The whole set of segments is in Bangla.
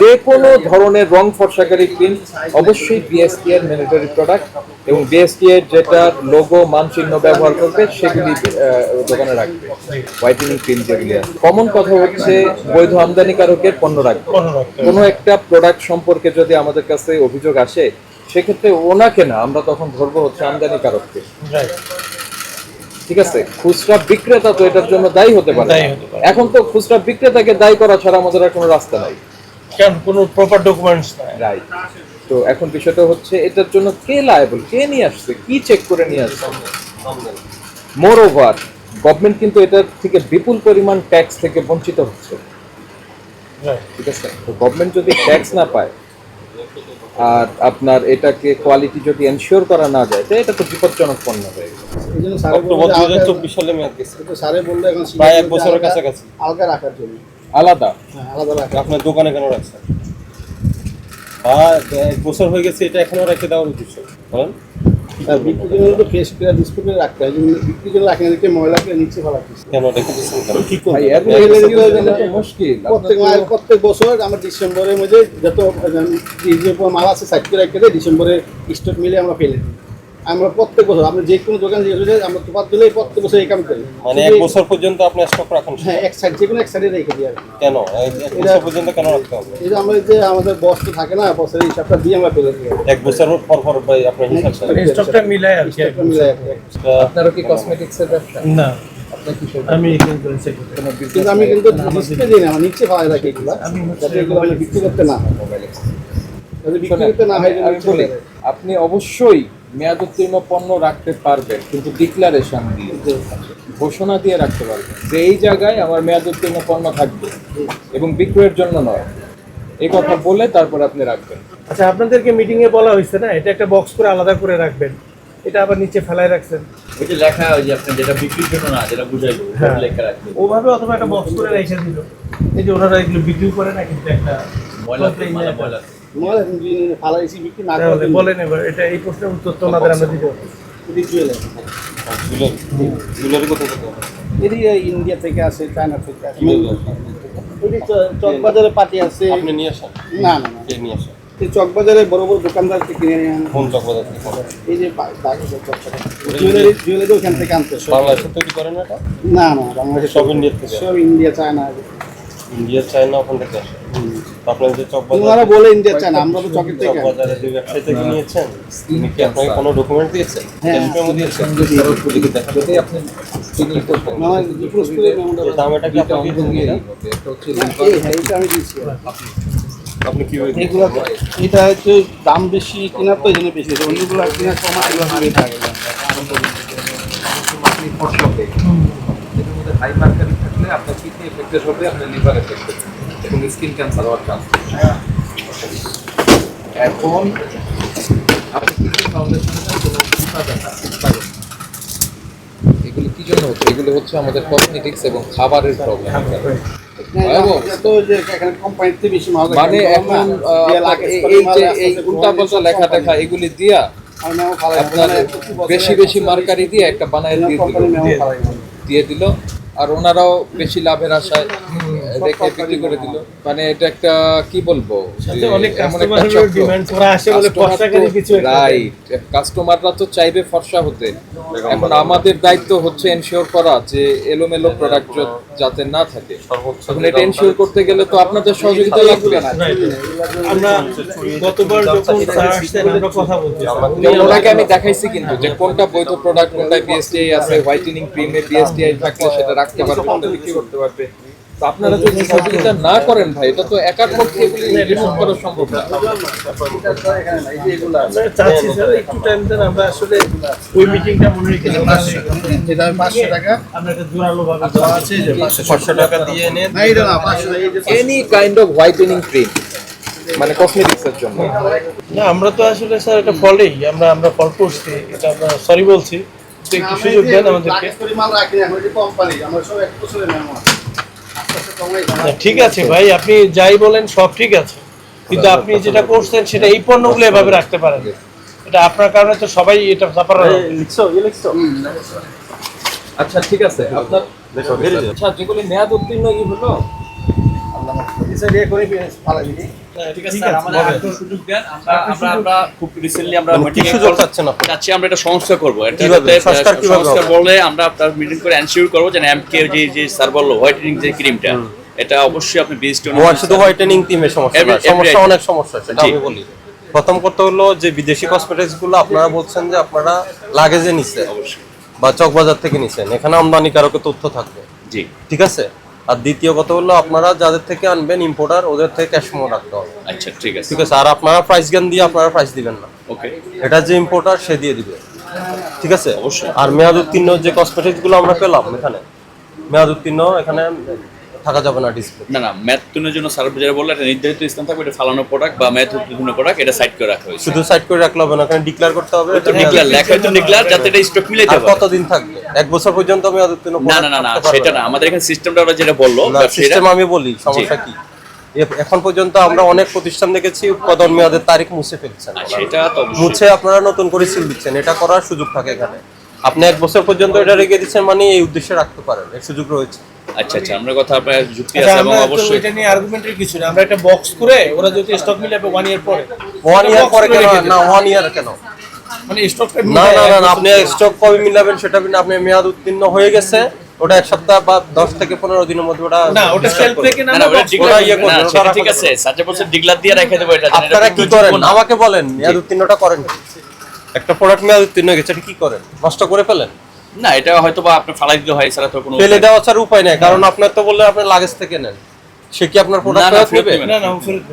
যে কোনো ধরনের রং ফর্সাকারী ক্রিম অবশ্যই বিএসটি এর ম্যান্ডেটরি প্রোডাক্ট এবং বিএসটি এর যেটা লোগো মানচিহ্ন ব্যবহার করবে সেগুলি দোকানে রাখবে। হোয়াইটেনিং ক্রিম যেগুলি আছে। কমন কথা হচ্ছে বৈধ আমদানিকারকের পণ্য রাখবে। কোনো একটা প্রোডাক্ট সম্পর্কে যদি আমাদের কাছে অভিযোগ আসে সেক্ষেত্রে ওনাকে না আমরা তখন ধরবো হচ্ছে আমদানিকারককে। ঠিক আছে? খুচরা বিক্রেতা তো এটার জন্য দায়ী হতে পারে। এখন তো খুচরা বিক্রেতাকে দায়ী করা ছাড়া আমাদের আর কোনো রাস্তা নাই। কারণ কোনো প্রপার ডকুমেন্টস নাই। রাইট তো এখন বিষয়টা হচ্ছে এটার জন্য কে লায়াবল কে নিয়ে আসছে? কি চেক করে নিয়ে আসছে? মোর ওভার গভর্নমেন্ট কিন্তু এটার থেকে বিপুল পরিমাণ ট্যাক্স থেকে বঞ্চিত হচ্ছে। ঠিক আছে? তো গভর্নমেন্ট যদি ট্যাক্স না পায় আর আপনার এটাকে কোয়ালিটি যদি এনশিওর করা না যায় তো এটা তো বিপজ্জনক পণ্য হয়ে গেছে। সালে বলল এখন প্রায় এক বছরের কাছাকাছি। আলগা রাখার জন্য। আলাদা? হ্যাঁ আপনার দোকানে কেন রাখছেন? হ্যাঁ এক বছর হয়ে গেছে এটা এখনও রেখে দেওয়ার উদ্দেশ্য। বলেন। আর বিক্রির জন্য তো ফ্রেশ করে ডিসপ্লে রাখতে হয় বিক্রির জন্য রাখেন এদিকে ময়লাকে নিচে ফেলা কেন রেখে দিচ্ছেন কেন? কি ভাই করব এগুলো এগুলো এগুলো এগুলো জানা তো মুশকিল। প্রত্যেক মাস প্রত্যেক বছর আমরা ডিসেম্বরের মধ্যে যত মাল আছে সাইড করে রেখে দেয় ডিসেম্বরে স্টক মিলে আমরা ফেলে দিই। আমরা প্রত্যেক বছর আমরা যে কোনো দোকান যে আমরা তোপার দিলেই প্রত্যেক বছর এই কাম করি। মানে এক বছর পর্যন্ত আপনি স্টক রাখেন হ্যাঁ এক সাইড যে কোনো এক সাইডে রেখে দিই আর কি। কেন? এক বছর পর্যন্ত কেন রাখতে হবে? এই যে আমরা যে আমাদের বস তো থাকে না বসের হিসাবটা দিয়ে আমরা ফেলে দিই। এক বছর পর পর ভাই আপনার হিসাব স্টকটা মিলাই আর কি। স্টকটা মিলে আপনারও কি কসমেটিক্স এর ব্যবসা? না। আপনার আমি কিন্তু আমি নাই? কিন্তু ডিসপ্লে দিই না নিচে ফেলা রাখি এগুলো। আমি যাতে এগুলো বিক্রি করতে না হয় যাতে বিক্রি করতে না হয় আমি- আমি বলি আপনি অবশ্যই মেয়াদ উত্তীর্ণ পণ্য রাখতে পারবেন কিন্তু ডিক্লারেশন দিয়ে। ঘোষণা দিয়ে রাখতে পারবেন যে এই জায়গায় আমার মেয়াদ উত্তীর্ণ পণ্য থাকবে এবং বিক্রয়ের জন্য নয়। এই কথা বলে তারপর আপনি রাখবেন। আচ্ছা আপনাদেরকে মিটিং এ বলা হয়েছে না? এটা একটা বক্স করে আলাদা করে রাখবেন। এটা আবার নিচে ফেলায় রাখছেন। ওই যে লেখা ওই যে আপনি যেটা বিক্রির জন্য না যেটা বুঝাইবো হ্যাঁ। লেখা রাখবেন। ওভাবে অথবা একটা বক্স করে রেখে দিল। এই যে ওনারা এগুলো বিক্রি করে না কিন্তু একটা ময়লা ময়লা। বলেন এবার এটা এই প্রশ্নের উত্তর তো ওনাদের আমরা দিতে পারব। এদিকে ইন্ডিয়া থেকে আসে? চায়না থেকে আসে চ- চকবাজারে পার্টি আছে। আপনি নিয়ে আসেন? না না না। কে নিয়ে আসেন এই চকবাজারে বড় বড় দোকানদার থেকে কিনে নিয়ে আনে। কোন চকবাজার থেকে? এই যে জুয়েলারি জুয়েলারি ওখান থেকে আনতে হয়। বাংলাদেশে তৈরি করেন না এটা? না না বাংলাদেশে সব ইন্ডিয়া থেকে সব ইন্ডিয়া চায়না ইন্ডিয়া চায়না ওখান থেকে আসে। আপনার যে চকবাজার ওনারা বলে ইন্ডিয়া চায়না আমরা তো চকের থেকে। আনি। চকবাজারে যে ব্যবসায়ী থেকে নিয়েছেন উনি কি আপনাকে কোনো ডকুমেন্ট দিয়েছেন? হ্যাঁ। দিয়েছেন? আপনি চিনি করবেন না, না, জিজ্ঞেস করে মেমোটা দাম এটা কি আপনি দিয়েছেন? কিনা? একটা হচ্ছে হ্যাঁ, হ্যাঁ এটা আমি দিয়েছি। আপনি? এগুলো এটা হচ্ছে দাম বেশি কেনার তো এই জন্য বেশি অন্যগুলো কেনার সময় এগুলো হারিয়ে থাকে আপনি ফসলতে এটার মধ্যে হাই মার্কারি থাকলে আপনার এফেক্টেড হবে আপনার লিভার এফেক্টেড এবং স্কিন ক্যান্সার হওয়ার চান্স এখন আপনি এগুলো কি জন্য হচ্ছে? এগুলো হচ্ছে আমাদের কসমেটিক্স এবং খাবারের প্রবলেম মানে এখন এই- যে এই উল্টাপাল্টা লেখা টেখা এগুলি দিয়া আপনার বেশি বেশি মার্কারি দিয়ে একটা বানায় দিয়ে দিল। দিয়ে দিল। আর ওনারাও বেশি লাভের আশায় রেখে বিক্রি করে দিল। মানে এটা একটা কি বলব? অনেক ডিমান্ড করা আসে বলে কিছু রাইট কাস্টমাররা তো চাইবে ফর্সা হতে। এখন আমাদের দায়িত্ব হচ্ছে এনশিওর করা যে এলোমেলো প্রোডাক্ট যাতে না থাকে। এখন এটা এনশিওর করতে গেলে তো আপনাদের সহযোগিতা লাগবে Right. আমরা গতবার যখন স্যার আসছেন আমরা কথা বলছি ওনাকে আমি দেখাইছি কিন্তু যে কোনটা বৈধ প্রোডাক্ট কোনটায় বিএসটিআই আছে হোয়াইটেনিং ক্রিমে বিএসটিআই থাকলে সেটা রাখতে পারবে কোনটা বিক্রি করতে পারবে। আপনারা যদি সহযোগিতা না করেন ভাই এটা তো একার পক্ষে এগুলি রিমুভ করা সম্ভব না। আমরা চাচ্ছি স্যার একটু টাইম দেন আমরা আসলে ওই মিটিংটা মনে রেখে যেটা পাঁচশো টাকা। আমরা একটা জোরালো ভাবে আছে যে পাঁচশো পাঁচশো টাকা দিয়ে এনে কাইন্ড অফ হোয়াইটেনিং ক্রিম মানে জন্য। না আমরা তো আসলে স্যার এটা ফলেই। আমরা আমরা ফল করছি এটা আমরা সরি বলছি। একটু সুযোগ দেন আমাদেরকে। আমরা যে কোম্পানি আমরা সব এক বছরের মেমো আছে আস্তে আস্তে কমাই না, ঠিক আছে ভাই আপনি যাই বলেন সব ঠিক আছে। কিন্তু আপনি যেটা করছেন সেটা এই পণ্যগুলো এভাবে রাখতে পারেন। এটা আপনার কারণে তো সবাই এটা সাফার লিখছো লিখছো। আচ্ছা ঠিক আছে। আপনার আচ্ছা যেগুলি মেয়াদ উত্তীর্ণ ই হলো? এসে দিয়ে করে ফালা দিই ঠিক আছে স্যার আমাদের আরেকটু সুযোগ দেন। আমরা আমরা আমরা খুব রিসেন্টলি আমরা মিটিং সুযোগ চাচ্ছেন আপনি? চাচ্ছি আমরা এটা সংস্কার করব। এটা সংস্কার কীভাবে সংস্কার হবে? আমরা আপনার মিটিং করে এনশিওর করব যে এমকে যে যে স্যার বলল হোয়াইটেনিং যে ক্রিমটা এটা অবশ্যই আপনি বেস্ট মোবাইল শুধু হোয়াইটেনিং টিমের সমস্যা না, Every- every সমস্যা অনেক সমস্যা সেটা আমি বলি। প্রথম কথা হলো যে বিদেশি কসমেটিক্সগুলো আপনারা বলছেন যে আপনারা লাগেজে নিচ্ছে অবশ্যই। বা চকবাজার থেকে নিছেন। এখানে আমদানিকারকের তথ্য থাকবে। জি। ঠিক আছে? আর দ্বিতীয় কথা হলো আপনারা যাদের থেকে আনবেন ইম্পোর্টার ওদের থেকে ক্যাশ মোড রাখতে হবে। আচ্ছা ঠিক আছে। ঠিক আছে আর আপনারা প্রাইস জ্ঞান দিয়ে আপনারা প্রাইস দিবেন না। ওকে এটা যে ইম্পোর্টার সে দিয়ে দিবে। ঠিক আছে? অবশ্যই। আর মেয়াদ উত্তীর্ণ যে কসমেটিক্সগুলো আমরা পেলাম এখানে মেয়াদ উত্তীর্ণ এখানে থাকা যাবে না ডিসপ্লে না না ম্যাথ তুনের জন্য স্যার যেটা বলল একটা নির্ধারিত স্থান থাকবে এটা ফালানো প্রোডাক্ট বা ম্যাথ উত্তীর্ণ প্রোডাক্ট এটা সাইড করে রাখা হয়েছে। শুধু সাইড করে রাখলে হবে না এখানে ডিক্লেয়ার করতে হবে। তো ডিক্লার লেখা তো ডিক্লার যাতে এটা স্টক আর পারে কতদিন থাকবে? এক বছর পর্যন্ত মেয়াদ উত্তীর্ণ না না না না সেটা না। আমাদের এখানে সিস্টেমটা ওরা যেটা বলল সিস্টেম আমি বলি সমস্যা কি? এখন পর্যন্ত আমরা অনেক প্রতিষ্ঠান দেখেছি উৎপাদন মেয়াদের তারিখ মুছে ফেলছেন সেটা তো মুছে আপনারা নতুন করে সিল দিচ্ছেন এটা করার সুযোগ থাকে এখানে। আপনি এক বছর পর্যন্ত এটা রেখে দিচ্ছেন মানে এই উদ্দেশ্যে রাখতে পারেন এই সুযোগ রয়েছে। আচ্ছা আচ্ছা আমরা কথা আপনার যুক্তি আচ্ছা, আছে এবং অবশ্যই এটা নিয়ে আর্গুমেন্টের কিছু না আমরা একটা বক্স করে ওরা যদি স্টক মিলাবে ওয়ান ইয়ার পরে। ওয়ান একটা ইয়ার পরে কেন? না ওয়ান ইয়ার কেন? মানে স্টকটা না না না আপনি স্টক কবে মিলাবেন সেটা বিনা আপনি মেয়াদ উত্তীর্ণ হয়ে গেছে। ওটা এক সপ্তাহ বা দশ থেকে পনেরো দিনের মধ্যে ওটা না ওটা সেলফ থেকে না ওটা ইয়ে না, সেটা ঠিক আছে বছর ডিগলার দিয়ে রেখে দেবো এটা আপনারা কি করেন? আমাকে বলেন মেয়াদ উত্তীর্ণটা করেন? একটা প্রোডাক্ট মেয়াদ উত্তীর্ণ হয়ে গেছে এটা কি করেন? নষ্ট করে ফেলেন? না এটা হয়তো বা আপনার ফালাই দিতে হয় ছাড়া তো কোনো ফেলে দেওয়া ছাড়া উপায় নেই কারণ আপনার তো বললে আপনি লাগেজ থেকে নেন। সে কি আপনার না, প্রোডাক্ট ফেরত নেবে? না। না ফেরত।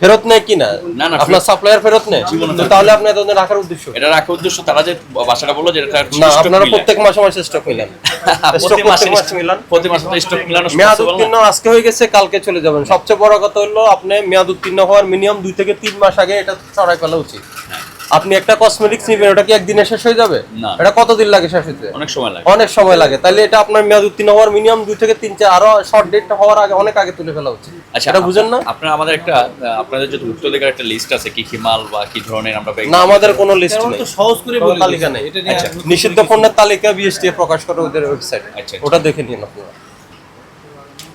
ফেরত নেয় কি না? না, না, আপনার সাপ্লায়ার ফেরত নেয়? তো তাহলে আপনি এতদিন রাখার উদ্দেশ্য এটা রাখার উদ্দেশ্য তারা যে বাসাটা বলল যে এটা না আপনারা প্রত্যেক মাসে মাসে স্টক মিলান। প্রতি মাসে প্রত্যেক মাসে। মিলান প্রতি মাসে তো স্টক মিলানো মেয়াদ। উত্তীর্ণ আজকে হয়ে গেছে কালকে চলে যাবেন। সবচেয়ে বড় কথা হলো আপনি মেয়াদ উত্তীর্ণ হওয়ার মিনিমাম দুই থেকে তিন মাস আগে এটা ছড়াই ফেলা উচিত। আপনি একটা কসমেটিক্স নিবেন ওটা কি একদিনে শেষ হয়ে যাবে? না। এটা কতদিন লাগে শেষ হতে অনেক সময় লাগে। অনেক সময় লাগে। তাহলে এটা আপনার মেয়াদ উত্তীর্ণ হওয়ার মিনিমাম দুই থেকে তিন চার আরও শর্ট ডেট হওয়ার আগে অনেক আগে তুলে ফেলা উচিত। আচ্ছা এটা বুঝেন না? আপনার আমাদের একটা আপনাদের যদি উত্তরাধিকার একটা লিস্ট আছে কি কি মাল বা কি ধরনের আমরা না আমাদের কোনো লিস্ট নেই। সহজ করে বলে তালিকা নেই। আচ্ছা, নিষিদ্ধ পণ্যের তালিকা বিএসটি প্রকাশ করে ওদের ওয়েবসাইট আচ্ছা, আচ্ছা। ওটা দেখে নিন আপনারা।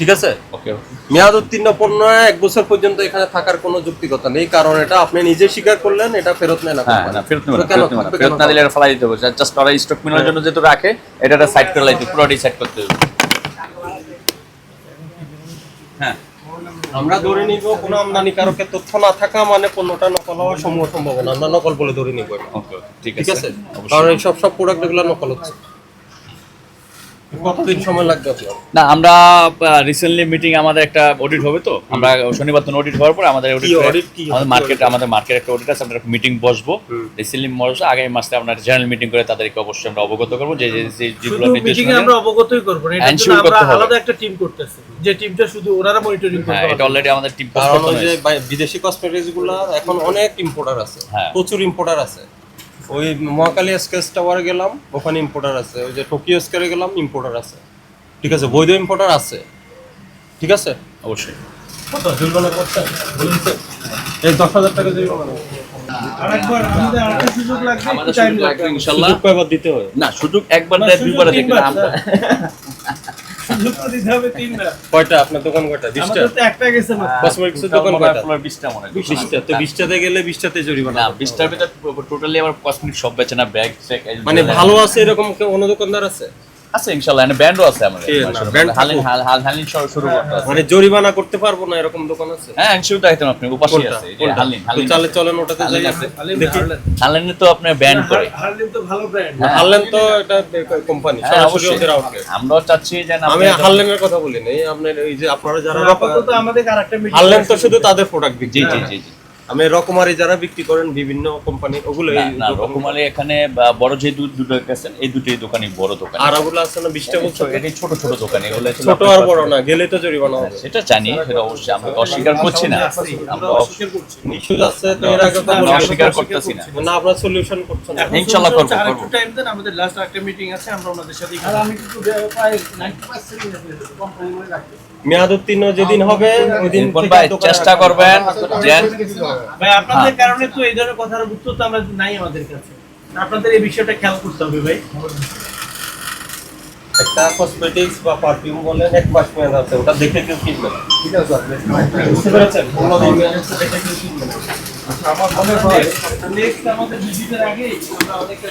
ঠিক আছে? ওকে মেয়াদ উত্তীর্ণ পণ্য এক বছর পর্যন্ত এখানে থাকার কোনো যুক্তিকতা নেই কারণ এটা আপনি নিজে স্বীকার করলেন এটা ফেরত নেন হ্যাঁ না ফেরত নেবে না, ফেরত না। ফেরত? না দিলে এটা ফালাই দিতে হবে। জাস্ট ওরা স্টক জন্য যেহেতু রাখে এটা সাইড করে লাইতে পুরোটাই সাইড করতে হবে। হ্যাঁ। আমরা ধরে নিব কোনো আমদানিকারকের তথ্য না থাকা মানে পণ্যটা নকল হওয়ার সমূহ সম্ভাবনা। আমরা নকল বলে ধরে নিব ঠিক ঠিক আছে। আছে? কারণ এই সব সব প্রোডাক্ট এগুলো নকল হচ্ছে। কতদিন সময় লাগবে আপনার? না আমরা রিসেন্টলি মিটিং আমাদের একটা অডিট হবে তো। আমরা শনিবার তো অডিট হওয়ার পর আমাদের অডিট কি কি? আমাদের মার্কেট আমাদের মার্কেট একটা অডিট আছে আমরা মিটিং বসবো। রিসেন্টলি বসবো আগামী মাসে আমরা জেনারেল মিটিং করে তাদেরকে অবশ্যই আমরা অবগত করব যে যে- যেগুলো মিটিং আমরা অবগতই করব না এটার জন্য আমরা আলাদা একটা টিম করতেছি। যে টিমটা শুধু ওনারা মনিটরিং হ্যাঁ করবে এটা অলরেডি আমাদের টিম কারণ ওই যে বিদেশি কসমেটিক্সগুলা এখন অনেক ইম্পোর্টার আছে হ্যাঁ। প্রচুর ইম্পোর্টার আছে। ওই মহাকালী স্কেচ টাওয়ার গেলাম ওখানে ইম্পোর্টার আছে। ওই যে টোকিও স্কোয়ারে গেলাম ইম্পোর্টার আছে। ঠিক আছে বৈধ ইম্পোর্টার আছে। ঠিক আছে? অবশ্যই। কত? জরিমানা করছেন? বলুন এই দশ হাজার টাকা জরিমানা। সুযোগ লাগবে দিতে হয়? না সুযোগ একবার দেয় দুইবার দেখবেন আমরা সুযোগ দিতে হবে তিনবার কয়টা? আপনার দোকান কয়টা? বিশটা? একটা গেছে কসমেটিক্স দোকান কয়টা? আপনার বিশটা মনে হয়। বিশটা। তো বিশটাতে গেলে বিশটাতে জরিমানা না বিশটার ভিতর টোটালি আমার কসমেটিক সব বেচে না ব্যাগ মানে ভালো আছে এরকম কোন অন্য দোকানদার আছে? আছে ইনশাআল্লাহ ব্যান্ডও আছে আমাদের। হালিন হালিন শুরু করতে মানে জরিমানা করতে পারব না এরকম দোকান আছে? হ্যাঁ আপনি উপাসী আছে? হালিন তো হালিন চালে চলেন ওটাতে যাই। আছে। হালিনে তো ব্যান্ড করে। হারলেন তো ভালো ব্র্যান্ড হারলেন তো এটা কোম্পানি হ্যাঁ সরাসরি ওদের আউটলেট আমরাও চাচ্ছি যে আমি আপনি- হারলেনের কথা বলি নাই আপনার এই যে আপনারা যারা আপাতত আমাদের আরেকটা মিটিং হারলেন তো শুধু তাদের প্রোডাক্ট বিক্রি জি জি জি। আমি রকমারি যারা বিক্রি করেন বিভিন্ন কোম্পানি ওগুলো না, রকমারি এখানে বা- বড় যে দু- দুটো আছেন এই দুটোই দোকানই বড় দোকান। আর ওগুলো আছে না বিশটা বলছো? এটাই ছোট ছোট দোকান এগুলো ছোট আর বড় না গেলে তো জরিমানা হবে। সেটা জানি সেটা অবশ্যই আমরা অস্বীকার করছি না। আমরা অস্বীকার করছি। ইস্যু আছে তো এর আগে তো আমরা অস্বীকার করতেছি না। না আপনার সলিউশন করছেন ইনশাআল্লাহ করব, করব। টাইম দেন আমাদের লাস্ট একটা মিটিং আছে আমরা ওনাদের সাথে আর আমি কিন্তু প্রায় নাইনটি পার্সেন্ট কোম্পানি করে রাখি মেয়াদ উত্তীর্ণ যেদিন হবে ওই দিন ভাই চেষ্টা করবেন ভাই আপনাদের কারণে তো এই ধরনের কথার উত্তর তো আমরা নাই আমাদের কাছে। আপনাদের এই বিষয়টা খেয়াল করতে হবে ভাই। একটা কসমেটিক্স বা পারফিউম বলেন এক মাস মেয়াদ আছে ওটা দেখে কেউ কিনবে না। ঠিক আছে বুঝতে পেরেছেন? দেখে কেউ কিনবে না আমার মনে হয় নেক্সট আমাদের ভিজিটের আগেই আমরা অনেকটা